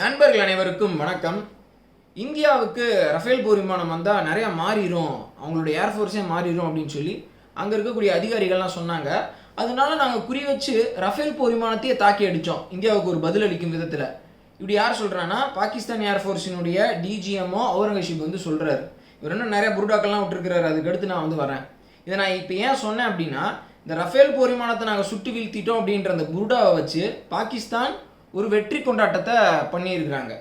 நண்பர்கள் அனைவருக்கும் வணக்கம். இந்தியாவுக்கு ரஃபேல் போர் விமானம் வந்தால் நிறையா மாறிடும் அவங்களுடைய ஏர்ஃபோர்ஸே மாறிடும் அப்படின்னு சொல்லி அங்கே இருக்கக்கூடிய அதிகாரிகள்லாம் சொன்னாங்க. அதனால நாங்கள் குறி வச்சு ரஃபேல் போர் விமானத்தையே தாக்கி அடித்தோம் இந்தியாவுக்கு ஒரு பதில் அளிக்கும் விதத்தில். இப்படி யார் சொல்கிறான்னா பாகிஸ்தான் ஏர்ஃபோர்ஸினுடைய டிஜிஎம்ஓ அவுரங்கசீப் வந்து சொல்கிறாரு இவர் இன்னும் நிறைய புருடாக்கள்லாம் விட்டுருக்கிறாரு. அதுக்கடுத்து நான் வந்து வரேன். இதை நான் இப்போ ஏன் சொன்னேன் அப்படின்னா இந்த ரஃபேல் போர் விமானத்தை நாங்கள் சுட்டு வீழ்த்திட்டோம் அப்படின்ற அந்த புருடாவை வச்சு பாகிஸ்தான் ஒரு வெற்றி கொண்டாட்டத்தை பண்ணியிருக்கிறாங்க.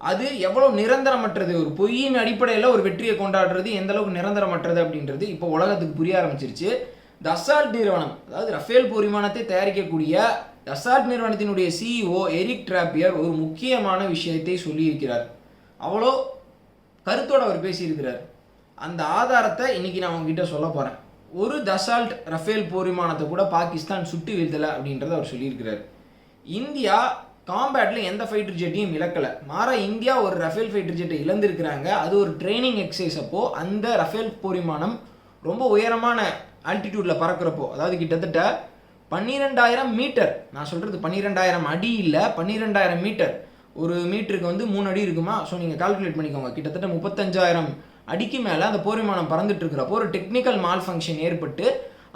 அது எவ்வளோ நிரந்தரமற்றது? ஒரு பொய்யின் அடிப்படையில் ஒரு வெற்றியை கொண்டாடுறது எந்த அளவுக்கு நிரந்தரமற்றது அப்படின்றது இப்போ உலகத்துக்கு புரிய ஆரம்பிச்சிருச்சு. தசால்ட் நிறுவனம் அதாவது ரஃபேல் போர் விமானத்தை தயாரிக்கக்கூடிய தசால்ட் நிறுவனத்தினுடைய சிஇஓ எரிக் டிராப்பியர் ஒரு முக்கியமான விஷயத்தை சொல்லியிருக்கிறார். அவ்வளோ கருத்தோடு அவர் பேசியிருக்கிறார். அந்த ஆதாரத்தை இன்னைக்கு நான் உங்ககிட்ட சொல்ல போகிறேன் ஒரு தசால்ட் ரஃபேல் போர் விமானத்தை கூட பாகிஸ்தான் சுட்டு வீழ்த்தலை அப்படின்றத அவர் சொல்லியிருக்கிறார். இந்தியா காம்பேட்டில் எந்த ஃபைட்டர் ஜெட்டையும் இழக்கலை. மாறா இந்தியா ஒரு ரஃபேல் ஃபைட்டர் ஜெட்டை இழந்திருக்கிறாங்க. அது ஒரு ட்ரைனிங் எக்ஸசைஸ் அப்போ அந்த ரஃபேல் போரிமானம் ரொம்ப உயரமான ஆல்டிடியூட்டில் பறக்கிறப்போ அதாவது கிட்டத்தட்ட பன்னிரெண்டாயிரம் மீட்டர் நான் சொல்கிறது பன்னிரெண்டாயிரம் அடி இல்லை பன்னிரெண்டாயிரம் மீட்டர் ஒரு மீட்டருக்கு வந்து மூணு அடி இருக்குமா? ஸோ நீங்கள் கால்குலேட் பண்ணிக்கோங்க. கிட்டத்தட்ட முப்பத்தஞ்சாயிரம் அடிக்கு மேலே அந்த போரிமானம் பறந்துட்டு இருக்கிறப்போ ஒரு டெக்னிக்கல் மால் ஃபங்க்ஷன் ஏற்பட்டு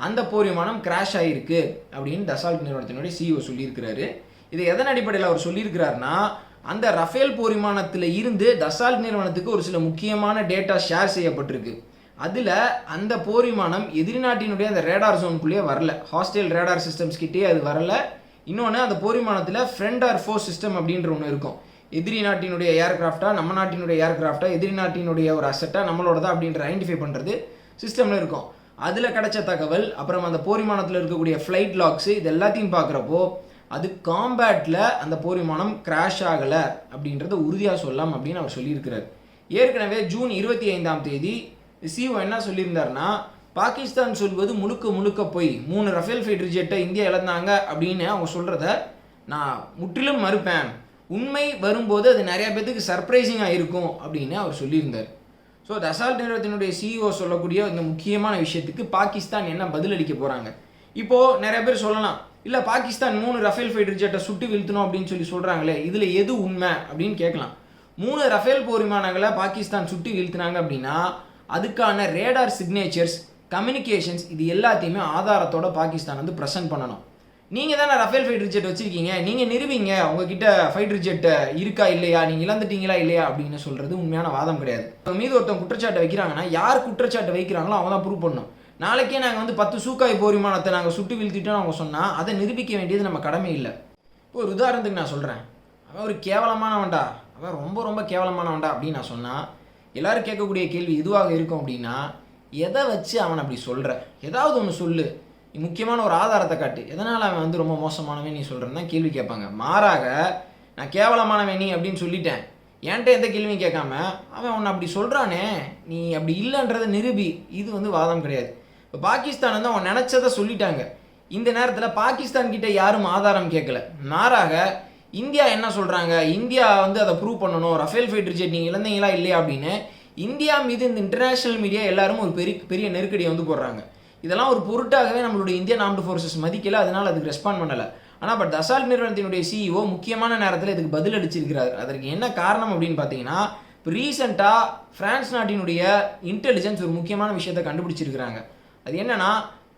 அந்த போரிமானம் கிராஷ் ஆகிருக்கு அப்படின்னு டசால்ட் நிறுவனத்தினுடைய சிஇஓ சொல்லியிருக்கிறாரு. இது எதன் அடிப்படையில் அவர் சொல்லியிருக்கிறாருன்னா அந்த ரஃபேல் போர் விமானத்தில் இருந்து தசால்ட் நிறுவனத்துக்கு ஒரு சில முக்கியமான டேட்டா ஷேர் செய்யப்பட்டிருக்கு. அதில் அந்த போர் விமானம் எதிரி நாட்டினுடைய அந்த ரேடார் ஜோனுக்குள்ளேயே வரல. ஹாஸ்டல் ரேடார் சிஸ்டம்ஸ் கிட்டே அது வரல. இன்னொன்று அந்த போர் விமானத்தில் ஃப்ரெண்ட் ஆர் ஃபோர் சிஸ்டம் அப்படின்ற ஒன்று இருக்கும். எதிரி நாட்டினுடைய ஏர்கிராஃப்டா நம்ம நாட்டினுடைய ஏர்கிராஃப்டா எதிரி நாட்டினுடைய ஒரு அசட்டா நம்மளோட தான் அப்படின்ற ஐடென்டிஃபை பண்ணுறது சிஸ்டமில் இருக்கும். அதில் கிடைச்ச தகவல் அப்புறம் அந்த போர் விமானத்தில் இருக்கக்கூடிய ஃப்ளைட் லாக்ஸு இது எல்லாத்தையும் பார்க்குறப்போ அது காம்பேட்டில் அந்த போர் விமானம் கிராஷ் ஆகலை அப்படின்றத உறுதியாக சொல்லலாம் அப்படின்னு அவர் சொல்லியிருக்கிறார். ஏற்கனவே ஜூன் இருபத்தி ஐந்தாம் தேதி சிஓ என்ன சொல்லியிருந்தாருன்னா பாகிஸ்தான் சொல்வது முழுக்க முழுக்க போய். மூணு ரஃபேல் ஃபைட்டர் ஜெட்டை இந்தியா இழந்தாங்க அப்படின்னு அவங்க சொல்கிறத நான் முற்றிலும் மறுப்பேன். உண்மை வரும்போது அது நிறையா பேத்துக்கு சர்ப்ரைசிங்காக இருக்கும் அப்படின்னு அவர் சொல்லியிருந்தார். ஸோ தசால்ட் நிறுவனத்தினுடைய சிஇஓ சொல்லக்கூடிய இந்த முக்கியமான விஷயத்துக்கு பாகிஸ்தான் என்ன பதிலளிக்க போகிறாங்க இப்போது நிறைய பேர் சொல்லலாம். இல்லை பாகிஸ்தான் மூணு ரஃபேல் ஃபைட்டர் ஜெட்டை சுட்டு வீழ்த்தணும் அப்படின்னு சொல்லி சொல்கிறாங்களே இதில் எது உண்மை அப்படின்னு கேட்கலாம். மூணு ரஃபேல் போர் விமானங்களை பாகிஸ்தான் சுட்டு வீழ்த்தினாங்க அப்படின்னா அதுக்கான ரேடார் சிக்னேச்சர்ஸ் கம்யூனிகேஷன்ஸ் இது எல்லாத்தையுமே ஆதாரத்தோட பாகிஸ்தான் வந்து ப்ரெசென்ட் பண்ணணும். நீங்கள் தானே ரஃபேல் ஃபைட்டர் ஜெட் வச்சுருக்கீங்க நீங்கள் நிறுவீங்க உங்ககிட்ட ஃபைட்டர் ஜெட் இருக்கா இல்லையா நீங்கள் இழந்துட்டீங்களா இல்லையா அப்படின்னு சொல்கிறது உண்மையான வாதம் கிடையாது. மீது ஒருத்தன் குற்றச்சாட்டை வைக்கிறாங்கன்னா யார் குற்றச்சாட்டை வைக்கிறாங்களோ அவன் தான் ப்ரூவ் பண்ணணும். நாளைக்கே நாங்கள் வந்து பத்து சூக்காய் போர் விமானத்தை நாங்கள் சுட்டு வீழ்த்திட்டோம்னு அவங்க சொன்னால் அதை நிரூபிக்க வேண்டியது நம்ம கடமை இல்லை. இப்போ ஒரு உதாரணத்துக்கு நான் சொல்கிறேன் அவன் ஒரு கேவலமானவன்டா. அவன் ரொம்ப ரொம்ப கேவலமானவன்டா அப்படின்னு நான் சொன்னால் எல்லோரும் கேட்கக்கூடிய கேள்வி இதுவாக இருக்கும் அப்படின்னா எதை வச்சு அவன் அப்படி சொல்கிற ஏதாவது ஒன்று சொல்லு. முக்கியமான ஒரு ஆதாரத்தை காட்டு. எதனால் அவன் வந்து ரொம்ப மோசமானவன் நீ சொல்கிறேன்னு தான் கேள்வி கேட்பாங்க. மாறாக நான் கேவலமானவன் நீ அப்படின்னு சொல்லிட்டேன். என்கிட்ட எந்த கேள்வியும் கேட்காம அவன் உன்னை அப்படி சொல்கிறானே நீ அப்படி இல்லைன்றதை நிரூபி. இது வந்து வாதம் கிடையாது. இப்போ பாகிஸ்தான் வந்து அவன் நினச்சதை சொல்லிட்டாங்க. இந்த நேரத்தில் பாகிஸ்தான் கிட்ட யாரும் ஆதாரம் கேட்கல. மாறாக இந்தியா என்ன சொல்கிறாங்க இந்தியா வந்து அதை ப்ரூவ் பண்ணணும். ரஃபேல் ஃபைட்டர் ஜெட் நீங்கள் இழந்தீங்களா இல்லையா அப்படின்னு. இந்தியா மீது இந்த இன்டர்நேஷ்னல் மீடியா எல்லாரும் ஒரு பெரிய பெரிய நெருக்கடியை வந்து போடுறாங்க. இதெல்லாம் ஒரு பொருட்டாகவே நம்மளுடைய இந்தியன் ஆர்ம்டு ஃபோர்ஸஸ் மதிக்கல. அதனால் அதுக்கு ரெஸ்பாண்ட் பண்ணலை. ஆனால் பட் தசால் நிறுவனத்தினுடைய சிஇஓ முக்கியமான நேரத்தில் இதுக்கு பதில் அளிச்சிருக்கிறார். அதற்கு என்ன காரணம் அப்படின்னு பார்த்தீங்கன்னா இப்போ ரீசெண்டாக ஃப்ரான்ஸ் நாட்டினுடைய இன்டெலிஜென்ஸ் ஒரு முக்கியமான விஷயத்தை கண்டுபிடிச்சிருக்கிறாங்க. அது என்னென்னா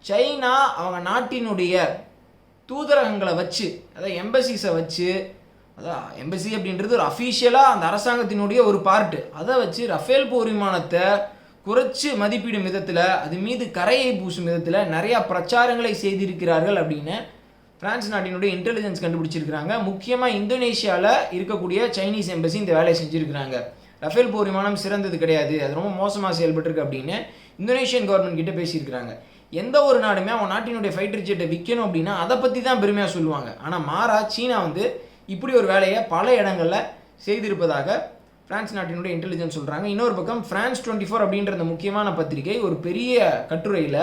சைனா அவங்க நாட்டினுடைய தூதரகங்களை வச்சு அதாவது எம்பசிஸை வச்சு அதான் எம்பசி அப்படின்றது ஒரு அஃபீஷியலாக அந்த அரசாங்கத்தினுடைய ஒரு பார்ட்டு அதை வச்சு ரஃபேல் போர் விமானத்தை குறைச்சி மதிப்பிடும் விதத்தில் அது மீது கரையை பூசும் விதத்தில் நிறையா பிரச்சாரங்களை செய்திருக்கிறார்கள் அப்படின்னு பிரான்ஸ் நாட்டினுடைய இன்டெலிஜென்ஸ் கண்டுபிடிச்சிருக்கிறாங்க. முக்கியமாக இந்தோனேஷியாவில் இருக்கக்கூடிய சைனீஸ் எம்பசி இந்த வேலையை செஞ்சுருக்கிறாங்க. ரஃபேல் போர் விமானம் சிறந்தது கிடையாது. அது ரொம்ப மோசமாக செயல்பட்டுருக்கு அப்படின்னு இந்தோனேஷியன் கவர்மெண்ட் கிட்ட பேசியிருக்கிறாங்க. எந்த ஒரு நாடுமே அவன் நாட்டினுடைய ஃபைட்டர் ஜெட்டை விற்கணும் அப்படின்னா அதை பற்றி தான் பெருமையாக சொல்லுவாங்க. ஆனால் மாறா சீனா வந்து இப்படி ஒரு வேலையை பல இடங்களில் செய்திருப்பதாக பிரான்ஸ் நாட்டினுடைய இன்டெலிஜென்ஸ் சொல்கிறாங்க இன்னொரு பக்கம் ஃப்ரான்ஸ் டுவெண்ட்டி ஃபோர் அப்படின்ற அந்த முக்கியமான பத்திரிகை ஒரு பெரிய கட்டுரையில்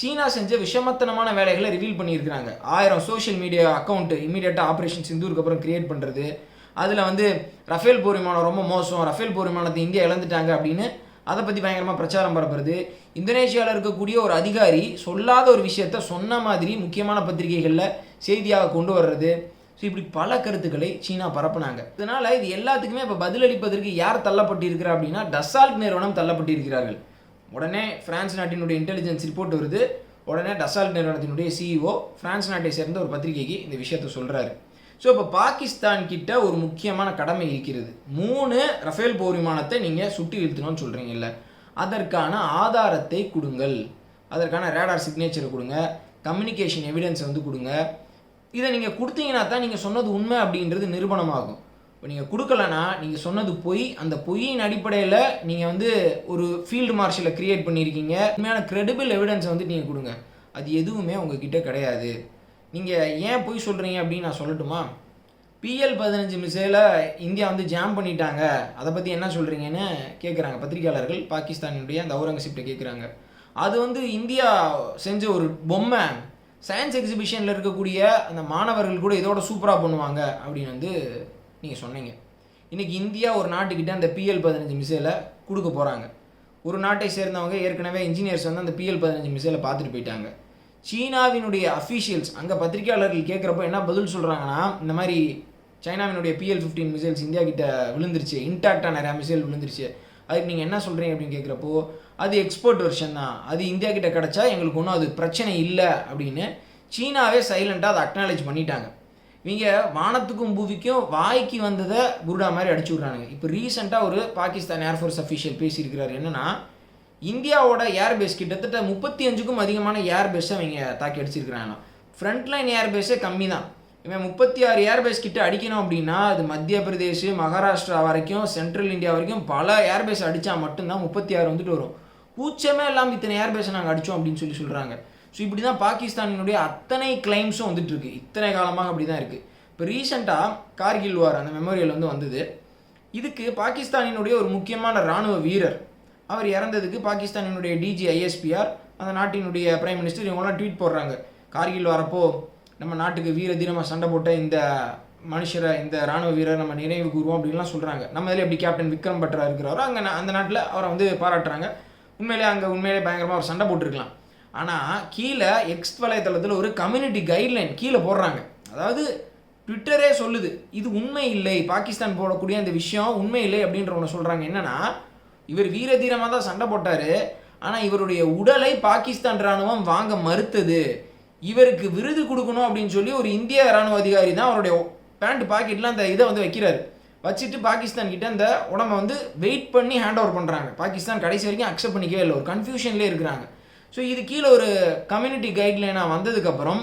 சீனா செஞ்ச விஷமத்தனமான வேலைகளை ரிவீல் பண்ணியிருக்கிறாங்க. ஆயிரம் சோஷியல் மீடியா அக்கௌண்ட்டு இமீடியட்டாக ஆப்ரேஷன் சிந்தூருக்கு அப்புறம் கிரியேட் பண்ணுறது அதில் வந்து ரஃபேல் போர் விமானம் ரொம்ப மோசம். ரஃபேல் போர் விமானத்தை இந்தியா இழந்துட்டாங்க அப்படின்னு அதை பற்றி பயங்கரமாக பிரச்சாரம் பரப்புறது. இந்தோனேஷியாவில் இருக்கக்கூடிய ஒரு அதிகாரி சொல்லாத ஒரு விஷயத்த சொன்ன மாதிரி முக்கியமான பத்திரிகைகளில் செய்தியாக கொண்டு வர்றது. ஸோ இப்படி பல கருத்துக்களை சீனா பரப்புனாங்க. இதனால் இது எல்லாத்துக்குமே இப்போ பதிலளிப்பதற்கு யார் தள்ளப்பட்டிருக்கிறா அப்படின்னா டசால்ட் நிறுவனம் தள்ளப்பட்டிருக்கிறார்கள். உடனே ஃப்ரான்ஸ் நாட்டினுடைய இன்டெலிஜென்ஸ் ரிப்போர்ட் வருது. உடனே டசால்ட் நிறுவனத்தினுடைய சிஇஓ பிரான்ஸ் நாட்டை சேர்ந்த ஒரு பத்திரிகைக்கு இந்த விஷயத்த சொல்கிறாரு ஸோ இப்போ பாகிஸ்தான் கிட்ட ஒரு முக்கியமான கடமை இருக்கிறது. மூணு ரஃபேல் போர் விமானத்தை நீங்கள் சுட்டி இழுத்தணும்னு சொல்கிறீங்கல்ல அதற்கான ஆதாரத்தை கொடுங்கள். அதற்கான ரேடார் சிக்னேச்சரை கொடுங்க. கம்யூனிகேஷன் எவிடன்ஸை வந்து கொடுங்க. இதை நீங்கள் கொடுத்தீங்கன்னா தான் நீங்கள் சொன்னது உண்மை அப்படின்றது நிரூபணமாகும். இப்போ நீங்கள் கொடுக்கலனா நீங்கள் சொன்னது பொய். அந்த பொய்யின் அடிப்படையில் நீங்கள் வந்து ஒரு ஃபீல்டு மார்ஷலை க்ரியேட் பண்ணியிருக்கீங்க. உண்மையான க்ரெடிபிள் எவிடன்ஸை வந்து நீங்கள் கொடுங்க. அது எதுவுமே உங்ககிட்ட கிடையாது. நீங்கள் ஏன் பொய் சொல்கிறீங்க அப்படின்னு நான் சொல்லட்டுமா? பிஎல் பதினஞ்சு மிசைலை இந்தியா வந்து ஜாம் பண்ணிட்டாங்க. அதை பற்றி என்ன சொல்கிறீங்கன்னு கேட்குறாங்க பத்திரிகையாளர்கள். பாகிஸ்தானினுடைய அந்த அவுரங்கசீப்டை கேட்குறாங்க அது வந்து இந்தியா செஞ்ச ஒரு பொம்மை. சயின்ஸ் எக்ஸிபிஷனில் இருக்கக்கூடிய அந்த மாணவர்கள் கூட இதோட சூப்பராக பண்ணுவாங்க அப்படின்னு வந்து நீங்கள் சொன்னீங்க. இன்றைக்கி இந்தியா ஒரு நாட்டுக்கிட்ட அந்த பிஎல் பதினஞ்சு மிசைலை கொடுக்க போகிறாங்க ஒரு நாட்டை சேர்ந்தவங்க ஏற்கனவே இன்ஜினியர்ஸ் வந்து அந்த பிஎல் பதினஞ்சு மிசைலை பார்த்துட்டு போயிட்டாங்க. சீனாவினுடைய அஃபீஷியல்ஸ் அங்கே பத்திரிகையாளர்கள் கேட்குறப்போ என்ன பதில் சொல்கிறாங்கன்னா இந்த மாதிரி சைனாவினுடைய பிஎல் ஃபிஃப்டீன் மிசைல்ஸ் இந்தியா கிட்ட விழுந்துருச்சு இன்டாக்டாக நிறையா மிசைல் விழுந்துருச்சு. அதுக்கு நீங்கள் என்ன சொல்கிறீங்க அப்படின்னு கேட்குறப்போ அது எக்ஸ்போர்ட் வெர்ஷன் தான். அது இந்தியா கிட்ட கிடச்சா எங்களுக்கு ஒன்றும் அது பிரச்சனை இல்லை அப்படின்னு சீனாவே சைலண்ட்டாக அதை அக்னாலேஜ் பண்ணிட்டாங்க. இவங்க வானத்துக்கும் பூவிக்கும் வாய்க்கு வந்ததை புருடா மாதிரி அடிச்சு விட்றானுங்க. இப்போ ரீசெண்டாக ஒரு பாகிஸ்தான் ஏர்ஃபோர்ஸ் அஃபீஷியல் பேசியிருக்கிறார். என்னென்னா இந்தியாவோட ஏர்பேஸ் கிட்டத்தட்ட முப்பத்தி அஞ்சுக்கும் அதிகமான ஏர்பேஸை அவங்க தாக்கி அடிச்சிருக்கிறாங்க. ஃப்ரண்ட்லைன் ஏர்பேஸே கம்மி தான் இவன் முப்பத்தி ஆறு ஏர்பேஸ் கிட்ட அடிக்கணும் அப்படின்னா அது மத்திய பிரதேஷ் மகாராஷ்டிரா வரைக்கும் சென்ட்ரல் இந்தியா வரைக்கும் பல ஏர்பேஸ் அடித்தா மட்டும்தான் முப்பத்தி ஆறு வந்துட்டு வரும். கூச்சமே இல்லாமல் இத்தனை ஏர்பேஸை நாங்கள் அடித்தோம் அப்படின்னு சொல்லி சொல்கிறாங்க ஸோ இப்படி தான் பாகிஸ்தானினுடைய அத்தனை கிளைம்ஸும் வந்துட்டு இருக்கு. இத்தனை காலமாக அப்படி தான் இருக்குது இப்போ ரீசெண்டாக கார்கில் வார் அந்த மெமோரியல் வந்து வந்தது. இதுக்கு பாகிஸ்தானினுடைய ஒரு முக்கியமான இராணுவ வீரர் அவர் இறந்ததுக்கு பாகிஸ்தானினுடைய டிஜி ஐஎஸ்பிஆர் அந்த நாட்டினுடைய பிரைம் மினிஸ்டர் இவங்களாம் ட்வீட் போடுறாங்க. கார்கில் வரப்போ நம்ம நாட்டுக்கு வீர தீரமாக சண்டை போட்ட இந்த மனுஷரை இந்த ராணுவ வீரர் நம்ம நினைவு கூறுவோம் அப்படின்லாம் சொல்கிறாங்க நம்ம இதில் எப்படி கேப்டன் விக்ரம் பட்ரா இருக்கிறாரோ அங்கே அந்த நாட்டில் அவரை வந்து பாராட்டுறாங்க. உண்மையிலே அங்கே உண்மையிலே பயங்கரமாக அவர் சண்டை போட்டிருக்கலாம். ஆனால் கீழே எக்ஸ் வலைத்தளத்தில் ஒரு கம்யூனிட்டி கைட்லைன் கீழே போடுறாங்க. அதாவது ட்விட்டரே சொல்லுது இது உண்மை இல்லை பாகிஸ்தான் போடக்கூடிய அந்த விஷயம் உண்மை இல்லை அப்படின்ற ஒன்று சொல்கிறாங்க என்னென்னா இவர் வீரதீரமாக தான் சண்டை போட்டார். ஆனால் இவருடைய உடலை பாகிஸ்தான் ராணுவம் வாங்க மறுத்தது. இவருக்கு விருது கொடுக்கணும் அப்படின்னு சொல்லி ஒரு இந்திய ராணுவ அதிகாரி தான் அவருடைய பேண்ட் பாக்கெட்டில் அந்த இதை வந்து வைக்கிறார். வச்சுட்டு பாகிஸ்தான் கிட்ட அந்த உடம்பை வந்து வெயிட் பண்ணி ஹேண்ட் ஓவர் பண்ணுறாங்க பாகிஸ்தான் கடைசி வரைக்கும் அக்செப்ட் பண்ணிக்கவே இல்லை. ஒரு கன்ஃபியூஷன்லேயே இருக்கிறாங்க. ஸோ இது கீழே ஒரு கம்யூனிட்டி கைட்லைனாக வந்ததுக்கப்புறம்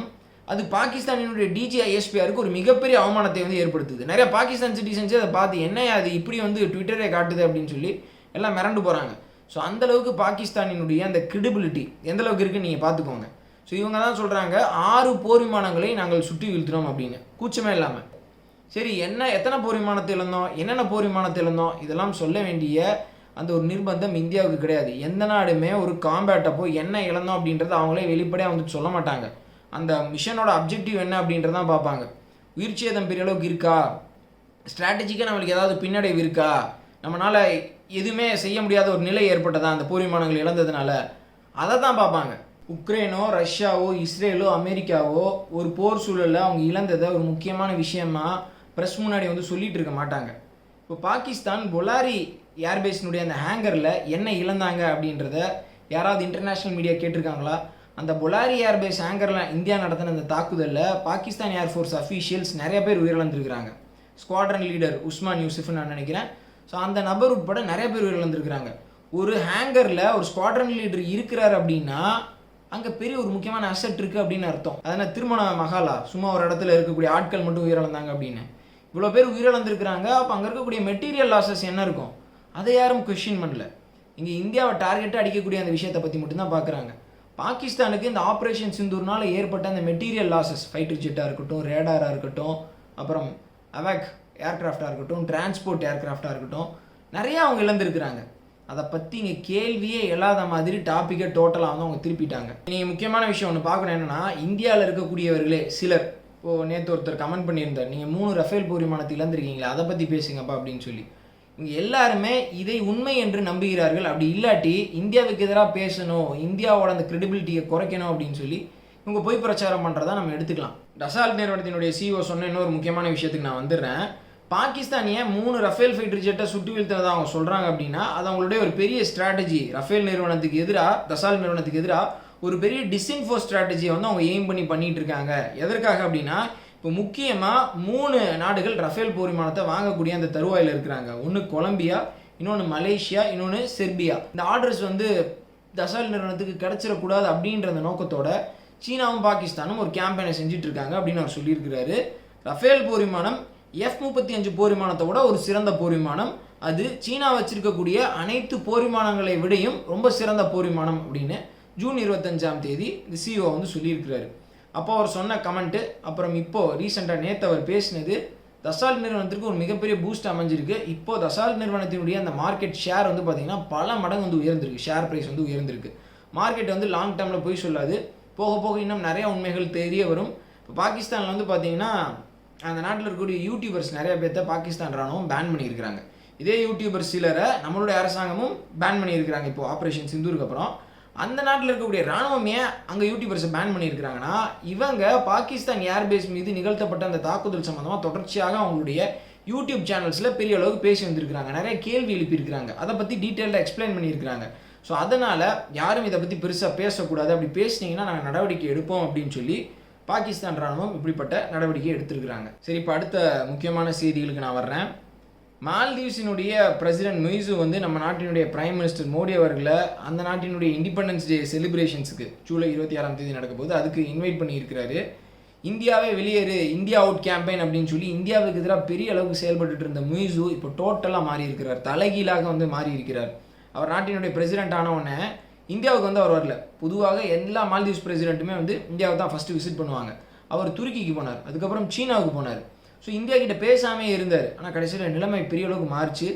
அது பாகிஸ்தானினுடைய டிஜிஐஎஸ்பிஆருக்கு ஒரு மிகப்பெரிய அவமானத்தை வந்து ஏற்படுத்துது. நிறைய பாகிஸ்தான் சிட்டிசன்ஸே அதை பார்த்து என்ன அது இப்படி வந்து ட்விட்டரே காட்டுது அப்படின்னு சொல்லி எல்லாம் மிரண்டு போகிறாங்க ஸோ அந்தளவுக்கு பாகிஸ்தானினுடைய அந்த கிரெடிபிலிட்டி எந்த அளவுக்கு இருக்குன்னு நீங்கள் பார்த்துக்கோங்க. ஸோ இவங்க தான் சொல்கிறாங்க ஆறு போர் விமானங்களை நாங்கள் சுற்றி வீழ்த்தினோம் அப்படின்னு. கூச்சமே இல்லாமல் சரி என்ன எத்தனை போர் விமானத்தை இழந்தோம் என்னென்ன போர் விமானத்தை இழந்தோம் இதெல்லாம் சொல்ல வேண்டிய அந்த ஒரு நிர்பந்தம் இந்தியாவுக்கு கிடையாது. எந்த நாடுமே ஒரு காம்பேட்டப்போ என்ன இழந்தோம் அப்படின்றத அவங்களே வெளிப்படையாக வந்துட்டு சொல்ல மாட்டாங்க. அந்த மிஷனோட அப்ஜெக்டிவ் என்ன அப்படின்றதான் பார்ப்பாங்க. உயிர் சேதம் பெரிய அளவுக்கு இருக்கா? ஸ்ட்ராட்டஜிக்காக நம்மளுக்கு ஏதாவது பின்னடைவு இருக்கா? நம்மளால் எதுவுமே செய்ய முடியாத ஒரு நிலை ஏற்பட்டதா அந்த பூர்விமானங்கள் இழந்ததுனால? அதை தான் பார்ப்பாங்க. உக்ரைனோ ரஷ்யாவோ இஸ்ரேலோ அமெரிக்காவோ ஒரு போர் சூழலில் அவங்க இழந்ததை ஒரு முக்கியமான விஷயமா ப்ரெஸ் முன்னாடி வந்து சொல்லிகிட்டு இருக்க மாட்டாங்க. இப்போ பாகிஸ்தான் பொலாரி ஏர்பேஸினுடைய அந்த ஹேங்கரில் என்ன இழந்தாங்க அப்படின்றத யாராவது இன்டர்நேஷ்னல் மீடியா கேட்டிருக்காங்களா? அந்த பொலாரி ஏர்பேஸ் ஹேங்கரில் இந்தியா நடத்தின அந்த தாக்குதலில் பாகிஸ்தான் ஏர்ஃபோர்ஸ் அஃபீஷியல்ஸ் நிறைய பேர் உயிரிழந்திருக்கிறாங்க. ஸ்குவாட்ரன் லீடர் உஸ்மான் யூசுஃப்னு நான் நினைக்கிறேன். ஸோ அந்த நபர் உட்பட நிறைய பேர் உயிரிழந்திருக்கிறாங்க ஒரு ஹேங்கரில் ஒரு ஸ்குவாட்ரன் லீடர் இருக்கிறார் அப்படின்னா அங்கே பெரிய ஒரு முக்கியமான அசட் இருக்குது அப்படின்னு அர்த்தம். அதனால் திருமண மகாலா? சும்மா ஒரு இடத்துல இருக்கக்கூடிய ஆட்கள் மட்டும் உயிரிழந்தாங்க அப்படின்னு. இவ்வளோ பேர் உயிரிழந்திருக்கிறாங்க அப்போ அங்கே இருக்கக்கூடிய மெட்டீரியல் லாசஸ் என்ன இருக்கும்? அதை யாரும் கொஷின் பண்ணல. இங்கே இந்தியாவை டார்கெட்டாக அடிக்கக்கூடிய அந்த விஷயத்தை பற்றி மட்டும்தான் பார்க்குறாங்க பாகிஸ்தானுக்கு இந்த ஆப்ரேஷன் சிந்தூர்னால் ஏற்பட்ட அந்த மெட்டீரியல் லாசஸ் ஃபைட்டர் ஜெட்டாக இருக்கட்டும் ரேடாராக இருக்கட்டும் அப்புறம் அவேக் ஏர்க்ராஃப்டாக இருக்கட்டும் டிரான்ஸ்போர்ட் ஏர்க்ராஃப்டாக இருக்கட்டும் நிறையா அவங்க இழந்திருக்கிறாங்க. அதை பற்றி இங்கே கேள்வியே இல்லாத மாதிரி டாப்பிக்கை டோட்டலாக வந்து அவங்க திருப்பிட்டாங்க. நீங்கள் முக்கியமான விஷயம் ஒன்று பார்க்கணும் என்னென்னா இந்தியாவில் இருக்கக்கூடியவர்களே சிலர். இப்போது நேற்று ஒருத்தர் கமெண்ட் பண்ணியிருந்தார். நீங்கள் மூணு ரஃபேல் போர் விமானத்தை இழந்திருக்கீங்களா? அதை பற்றி பேசுங்கப்பா அப்படின்னு சொல்லி. இவங்க எல்லாருமே இதை உண்மை என்று நம்புகிறார்கள். அப்படி இல்லாட்டி இந்தியாவுக்கு எதிராக பேசணும் இந்தியாவோட அந்த கிரெடிபிலிட்டியை குறைக்கணும் அப்படின்னு சொல்லி இவங்க பொய் பிரச்சாரம் பண்ணுறதா நம்ம எடுத்துக்கலாம். டசால்ட் நிறுவனத்தினுடைய சிஓ சொன்ன இன்னொரு முக்கியமான விஷயத்துக்கு நான் வந்துடுறேன். பாகிஸ்தான் ஏன் மூணு ரஃபேல் ஃபைட்டர் ஜெட்டை சுட்டு வீழ்த்தினதாக அவங்க சொல்கிறாங்க அப்படின்னா அது அவங்களுடைய ஒரு பெரிய ஸ்ட்ராட்டஜி ரஃபேல் நிறுவனத்துக்கு எதிராக தசால் நிறுவனத்துக்கு எதிராக ஒரு பெரிய டிஸ்இன்ஃபோ ஸ்ட்ராட்டஜியை வந்து அவங்க எய்ம் பண்ணி பண்ணிட்டு இருக்காங்க. எதற்காக அப்படின்னா இப்போ முக்கியமாக மூணு நாடுகள் ரஃபேல் போர் விமானத்தை வாங்கக்கூடிய அந்த தருவாயில் இருக்கிறாங்க. ஒன்று கொலம்பியா இன்னொன்று மலேசியா இன்னொன்று செர்பியா. இந்த ஆர்டர்ஸ் வந்து தசால் நிறுவனத்துக்கு கிடச்சிடக்கூடாது அப்படின்ற அந்த நோக்கத்தோட சீனாவும் பாகிஸ்தானும் ஒரு கேம்பெயினை செஞ்சுட்டு இருக்காங்க அப்படின்னு அவர் சொல்லியிருக்கிறாரு. ரஃபேல் போர் விமானம் எஃப் முப்பத்தி அஞ்சு போர் விமானத்தை விட ஒரு சிறந்த போர் விமானம் அது சீனா வச்சிருக்கக்கூடிய அனைத்து போர் விமானங்களை விடையும் ரொம்ப சிறந்த போர் விமானம் அப்படின்னு ஜூன் இருபத்தஞ்சாம் தேதி இந்த சிஓ வந்து சொல்லியிருக்கிறாரு. அப்போ அவர் சொன்ன கமெண்ட்டு அப்புறம் இப்போது ரீசெண்டாக நேற்று அவர் பேசினது தசால் நிறுவனத்திற்கு ஒரு மிகப்பெரிய பூஸ்ட் அமைஞ்சிருக்கு. இப்போ தசால் நிறுவனத்தினுடைய அந்த மார்க்கெட் ஷேர் வந்து பார்த்தீங்கன்னா பல மடங்கு வந்து உயர்ந்திருக்கு. ஷேர் ப்ரைஸ் வந்து உயர்ந்திருக்கு. மார்க்கெட் வந்து லாங் டேர்மில் போய் சொல்லாது. போக போக இன்னும் நிறைய உண்மைகள் தெரிய வரும். இப்போ பாகிஸ்தானில் வந்து பார்த்தீங்கன்னா அந்த நாட்டில் இருக்கக்கூடிய யூடியூபர்ஸ் நிறைய பேர்த்த பாகிஸ்தான் ராணுவம் பேன் பண்ணியிருக்கிறாங்க. இதே யூடியூபர் சிலரை நம்மளுடைய அரசாங்கமும் பேன் பண்ணியிருக்கிறாங்க. இப்போ ஆப்ரேஷன் சிந்தூருக்கு அப்புறம். அந்த நாட்டில் இருக்கக்கூடிய ராணுவம் ஏன் அங்கே யூடியூபர்ஸை பேன் பண்ணியிருக்கிறாங்கன்னா இவங்க பாகிஸ்தான் ஏர்பேஸ் மீது நிகழ்த்தப்பட்ட அந்த தாக்குதல் சம்மந்தமாக தொடர்ச்சியாக அவங்களுடைய யூடியூப் சேனல்ஸில் பெரிய அளவுக்கு பேசி வந்திருக்கிறாங்க. நிறைய கேள்வி எழுப்பியிருக்கிறாங்க. அதை பற்றி டீட்டெயிலாக எக்ஸ்பிளைன் பண்ணியிருக்கிறாங்க. ஸோ அதனால் யாரும் இதை பற்றி பெருசாக பேசக்கூடாது. அப்படி பேசுனீங்கன்னா நாங்கள் நடவடிக்கை எடுப்போம் அப்படின்னு சொல்லி பாகிஸ்தான் ராணுவம் இப்படிப்பட்ட நடவடிக்கை எடுத்திருக்கிறாங்க. சரி இப்போ அடுத்த முக்கியமான செய்திகளுக்கு நான் வர்றேன். மால்தீவ்ஸினுடைய பிரசிடென்ட் முயிசு வந்து நம்ம நாட்டினுடைய பிரைம் மினிஸ்டர் மோடி அவர்களை அந்த நாட்டினுடைய இண்டிபெண்டன்ஸ் டே செலிப்ரேஷன்ஸுக்கு ஜூலை இருபத்தி ஆறாம் தேதி நடக்க போது அதுக்கு இன்வைட் பண்ணியிருக்கிறாரு. இந்தியாவே வெளியேறு இந்தியா அவுட் கேம்பெயின் அப்படின்னு சொல்லி இந்தியாவுக்கு எதிராக பெரிய அளவுக்கு செயல்பட்டு இருந்த முயிசு இப்போ டோட்டலாக மாறி இருக்கிறார் தலைகீழாக வந்து மாறி இருக்கிறார் அவர் நாட்டினுடைய பிரசிடென்ட் ஆன இந்தியாவுக்கு வந்து அவர் வரல. பொதுவாக எல்லா மால்தீவ்ஸ் பிரசிடென்ட்டுமே வந்து இந்தியாவை தான் ஃபஸ்ட்டு விசிட் பண்ணுவாங்க. அவர் துருக்கிக்கு போனார். அதுக்கப்புறம் சீனாவுக்கு போனார். ஸோ இந்தியா கிட்ட பேசாமே இருந்தார். ஆனால் கடைசியில் நிலைமை பெரிய அளவுக்கு மாறிச்சு.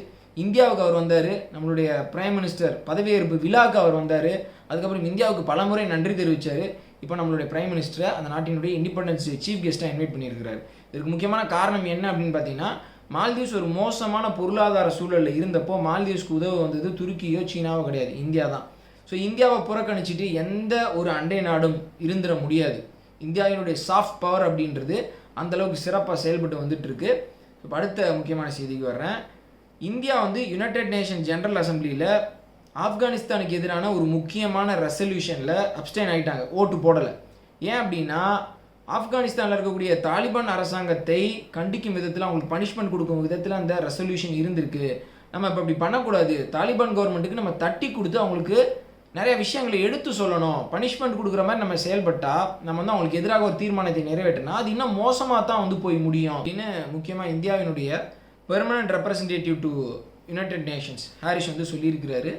இந்தியாவுக்கு அவர் வந்தார். நம்மளுடைய பிரைம் மினிஸ்டர் பதவியேற்பு விழாவுக்கு அவர் வந்தார். அதுக்கப்புறம் இந்தியாவுக்கு பலமுறை நன்றி தெரிவித்தார் இப்போ நம்மளுடைய பிரைம் மினிஸ்டரை அந்த நாட்டினுடைய இண்டிபெண்டன்ஸ் சீஃப் கெஸ்ட்டாக இன்வைட் பண்ணியிருக்கிறார். இதுக்கு முக்கியமான காரணம் என்ன அப்படின்னு பார்த்தீங்கன்னா மால்தீவ்ஸ் ஒரு மோசமான பொருளாதார சூழலில் இருந்தப்போ மால்தீவ்ஸ்க்கு உதவு வந்தது துருக்கியோ சீனாவோ கிடையாது. இந்தியா தான். ஸோ இந்தியாவை புறக்கணிச்சிட்டு எந்த ஒரு அண்டை நாடும் இருந்துட முடியாது. இந்தியாவினுடைய சாஃப்ட் பவர் அப்படின்றது அந்த அளவுக்கு சிறப்பாக செயல்பட்டு வந்துட்டுருக்கு. இப்போ அடுத்த முக்கியமான செய்திக்கு வர்றேன். இந்தியா வந்து யுனைடெட் நேஷன் ஜென்ரல் அசம்பிளியில் ஆப்கானிஸ்தானுக்கு எதிரான ஒரு முக்கியமான ரெசல்யூஷனில் அப்டைன் ஆகிட்டாங்க ஓட்டு போடலை. ஏன் அப்படின்னா ஆப்கானிஸ்தானில் இருக்கக்கூடிய தாலிபான் அரசாங்கத்தை கண்டிக்கும் விதத்தில் அவங்களுக்கு பனிஷ்மெண்ட் கொடுக்கும் விதத்தில் அந்த ரெசல்யூஷன் இருந்திருக்கு. நம்ம இப்போ அப்படி பண்ணக்கூடாது. தாலிபான் கவர்மெண்ட்டுக்கு நம்ம தட்டி கொடுத்து அவங்களுக்கு நிறைய விஷயங்களை எடுத்து சொல்லணும். பனிஷ்மெண்ட் கொடுக்குற மாதிரி நம்ம செயல்பட்டால் நம்ம வந்து அவங்களுக்கு எதிராக ஒரு தீர்மானத்தை நிறைவேற்றினா அது இன்னும் மோசமாக தான் வந்து போய் முடியும். அப்படின்னு முக்கியமாக இந்தியாவினுடைய permanent representative to United Nations Harish வந்து சொல்லியிருக்கிறாரு.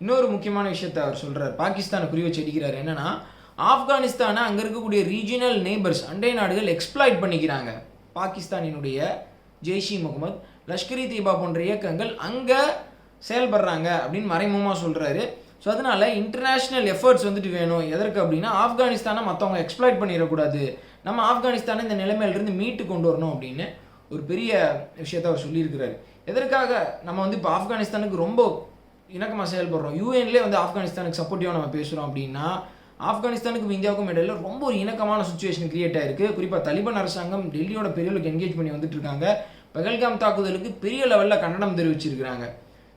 இன்னொரு முக்கியமான விஷயத்தை அவர் சொல்கிறார் பாகிஸ்தானை குறி வச்சு அடிக்கிறார். என்னன்னா ஆப்கானிஸ்தானை அங்கே இருக்கக்கூடிய ரீஜினல் நெய்பர்ஸ் அண்டை நாடுகள் எக்ஸ்ப்ளாய்ட் பண்ணிக்கிறாங்க. பாகிஸ்தானினுடைய ஜெய்ஷி முகமது லஷ்கரி தீபா போன்ற இயக்கங்கள் அங்கே செயல்படுறாங்க அப்படின்னு மறைமுகமாக சொல்கிறாரு ஸோ அதனால் இன்டர்நேஷ்னல் எஃபர்ட்ஸ் வந்துட்டு வேணும். எதற்கு அப்படின்னா ஆப்கானிஸ்தானை மற்றவங்க எக்ஸ்ப்ளாய்ட் பண்ணிடக்கூடாது. நம்ம ஆப்கானிஸ்தானை இந்த நிலைமையிலிருந்து மீட்டு கொண்டு வரணும் அப்படின்னு ஒரு பெரிய விஷயத்தை அவர் சொல்லியிருக்கிறாரு. எதற்காக நம்ம வந்து இப்போ ஆப்கானிஸ்தானுக்கு ரொம்ப இணக்கமாக செயல்படுறோம்? யூஎன்லேயே வந்து ஆப்கானிஸ்தானுக்கு சப்போர்ட்டிவாக நம்ம பேசுகிறோம் அப்படின்னா ஆப்கானிஸ்தானுக்கும் இந்தியாவுக்கும் இடையில ரொம்ப ஒரு இணக்கமான சுச்சுவேஷன் கிரியேட் ஆயிருக்கு. குறிப்பாக தலிபான் அரசாங்கம் டெல்லியோட பெரிய அளவுக்கு என்கேஜ் பண்ணி வந்துட்டு இருக்காங்க. பகல்காம் தாக்குதலுக்கு பெரிய லெவலில் கண்டனம் தெரிவிச்சிருக்கிறாங்க.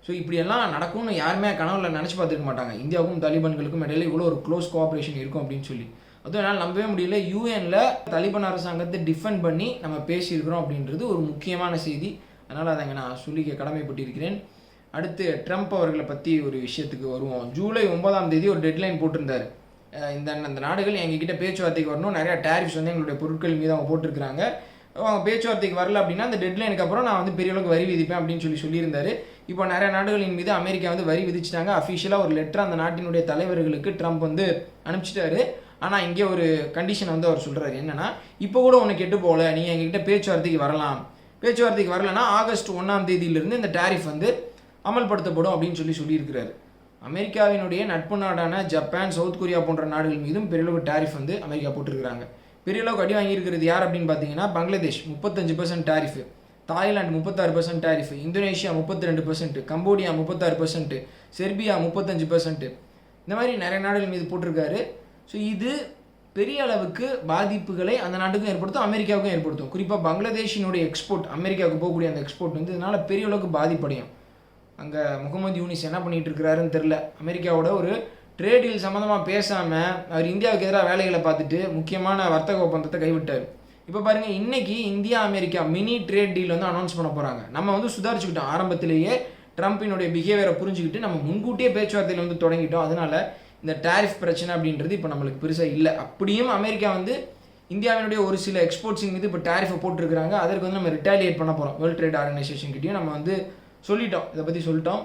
ஸோ இப்படியெல்லாம் நடக்கும்னு யாருமே கனவுல நினச்சி பார்த்துக்க மாட்டாங்க. இந்தியாவுக்கும் தாலிபான்களுக்கும் இடையில இவ்வளோ ஒரு க்ளோஸ் கோஆப்ரேஷன் இருக்கும் அப்படின்னு சொல்லி. அதுவும் என்னால் நம்பவே முடியல. யூஎனில் தலிபான் அரசாங்கத்தை டிஃபெண்ட் பண்ணி நம்ம பேசியிருக்கிறோம் அப்படின்றது ஒரு முக்கியமான செய்தி. அதனால் அதை நான் சொல்லிக்க கடமைப்பட்டிருக்கிறேன். அடுத்து ட்ரம்ப் அவர்களை பற்றி ஒரு விஷயத்துக்கு வருவோம். ஜூலை ஒன்பதாம் தேதி ஒரு டெட்லைன் போட்டிருந்தார். இந்த அந்த நாடுகள் எங்ககிட்ட பேச்சுவார்த்தைக்கு வரணும். நிறையா டேரிஃப்ஸ் வந்து எங்களுடைய பொருட்கள் மீது அவங்க போட்டிருக்கிறாங்க. அவங்க பேச்சுவார்த்தைக்கு வரல அப்படின்னா அந்த டெட்லைனுக்கு அப்புறம் நான் வந்து பெரிய அளவுக்கு வரி விதிப்பேன் அப்படின்னு சொல்லி சொல்லியிருந்தாரு. இப்போ நிறைய நாடுகளின் மீது அமெரிக்கா வந்து வரி விதிச்சிட்டாங்க. அஃபிஷியலாக ஒரு லெட்டர் அந்த நாட்டினுடைய தலைவர்களுக்கு ட்ரம்ப் வந்து அனுப்பிச்சிட்டாரு. ஆனால் இங்கே ஒரு கண்டிஷன் வந்து அவர் சொல்கிறாரு என்னென்னா இப்போ கூட ஒன்று கெட்டு போகல நீங்கள் எங்ககிட்ட பேச்சுவார்த்தைக்கு வரலாம். பேச்சுவார்த்தைக்கு வரலன்னா ஆகஸ்ட் ஒன்றாம் தேதியிலிருந்து இந்த டேரிஃப் வந்து அமல்படுத்தப்படும் அப்படின்னு சொல்லி சொல்லியிருக்கிறாரு. அமெரிக்காவினுடைய நட்பு நாடான ஜப்பான் சவுத் கொரியா போன்ற நாடுகள் மீதும் பெரியளவு டேரிஃப் வந்து அமெரிக்கா போட்டிருக்கிறாங்க. பெரிய அளவுக்கு அடி வாங்கியிருக்கிறது யார் அப்படின்னு பார்த்தீங்கன்னா பங்களாதேஷ் முப்பத்தஞ்சு பர்சன்ட் டேரிஃபு தாய்லாந்து முப்பத்தாறு பர்சன்ட் டேரிஃபு இந்தோனேஷியா முப்பத்தி ரெண்டு பர்சன்ட் கம்போடியா முப்பத்தாறு பர்சன்ட் செர்பியா முப்பத்தஞ்சு பர்சன்ட் இந்த மாதிரி நிறைய நாடுகள் மீது போட்டிருக்காரு. ஸோ இது பெரிய அளவுக்கு பாதிப்புகளை அந்த நாட்டுக்கும் ஏற்படுத்தும் அமெரிக்காவுக்கும் ஏற்படுத்தும். குறிப்பாக பங்களாதேஷினுடைய எக்ஸ்போர்ட் அமெரிக்காவுக்கு போகக்கூடிய அந்த எக்ஸ்போர்ட் வந்து இதனால் பெரிய அளவுக்கு பாதிப்படையும். அங்கே முகமது யூனிஸ் என்ன பண்ணிகிட்டு இருக்கிறாருன்னு தெரில அமெரிக்காவோட ஒரு ட்ரேட் டீல் சம்மந்தமாக பேசாமல் அவர் இந்தியாவுக்கு எதிராக வேலைகளை பார்த்துட்டு முக்கியமான வர்த்தக ஒப்பந்தத்தை கைவிட்டார். இப்போ பாருங்கள் இன்றைக்கி India America mini trade deal வந்து அனௌன்ஸ் பண்ண போகிறாங்க நம்ம வந்து சுதாரிச்சுக்கிட்டோம். ஆரம்பத்திலேயே ட்ரம்ப்பினுடைய பிஹேவியரை புரிஞ்சுக்கிட்டு நம்ம முன்கூட்டியே பேச்சுவார்த்தையில் வந்து தொடங்கிட்டோம். அதனால் இந்த டாரிஃப் பிரச்சனை அப்படின்றது இப்போ நம்மளுக்கு பெருசாக இல்லை. அப்படியும் அமெரிக்கா வந்து இந்தியாவினுடைய ஒரு சில எக்ஸ்போர்ட்ஸின் மீது இப்போ டாரிஃபை போட்டிருக்கிறாங்க. அதற்கு வந்து நம்ம ரிட்டாலியேட் பண்ண போகிறோம் வேர்ல்ட் ட்ரேட் ஆர்கனைசேஷன் கிட்டேயும் நம்ம வந்து சொல்லிட்டோம். இதை பற்றி சொல்லிட்டோம்.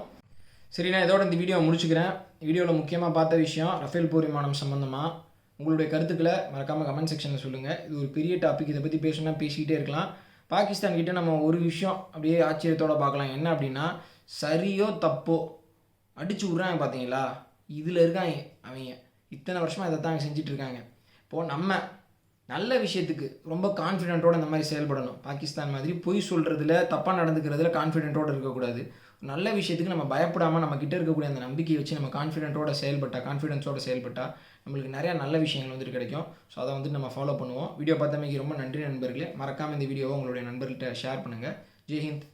சரி நான் இதோட இந்த வீடியோவை முடிச்சுக்கிறேன். வீடியோவில் முக்கியமாக பார்த்த விஷயம் ரஃபேல் போர் விமானம் சம்மந்தமாக உங்களுடைய கருத்துக்களை மறக்காமல் கமெண்ட் செக்ஷனில் சொல்லுங்கள் இது ஒரு பெரிய டாபிக் இதை பற்றி பேசணும்னா பேசிக்கிட்டே இருக்கலாம். பாகிஸ்தான் கிட்ட நம்ம ஒரு விஷயம் அப்படியே ஆச்சரியத்தோட பார்க்கலாம். என்ன அப்படின்னா சரியோ தப்போ அடிச்சு விட்றாங்க பார்த்தீங்களா? இதில் இருக்காங்க அவங்க. இத்தனை வருஷமாக இதை தான் செஞ்சுட்டு இருக்காங்க. இப்போது நம்ம நல்ல விஷயத்துக்கு ரொம்ப கான்ஃபிடென்ட்டோடு இந்த மாதிரி செயல்படணும். பாகிஸ்தான் மாதிரி பொய் சொல்கிறதுல தப்பாக நடந்துக்கிறதுல கான்ஃபிடென்ட்டோடு இருக்கக்கூடாது. நல்ல விஷயத்துக்கு நம்ம பயப்படாமல் நம்ம கிட்ட இருக்கக்கூடிய அந்த நம்பிக்கையை வச்சு நம்ம கான்ஃபிடென்ட்டோட செயல்பட்டா கான்ஃபிடென்ஸோட செயல்பட்டா நம்மளுக்கு நிறையா நல்ல விஷயங்கள் வந்துட்டு கிடைக்கும். ஸோ அதை வந்துட்டு நம்ம ஃபாலோ பண்ணுவோம். வீடியோ பார்த்தமைக்கு ரொம்ப நன்றி நண்பர்களே. மறக்காமல் இந்த வீடியோவை உங்களுடைய நண்பர்கள்ட்ட ஷேர் பண்ணுங்கள் ஜெய்ஹிந்த்.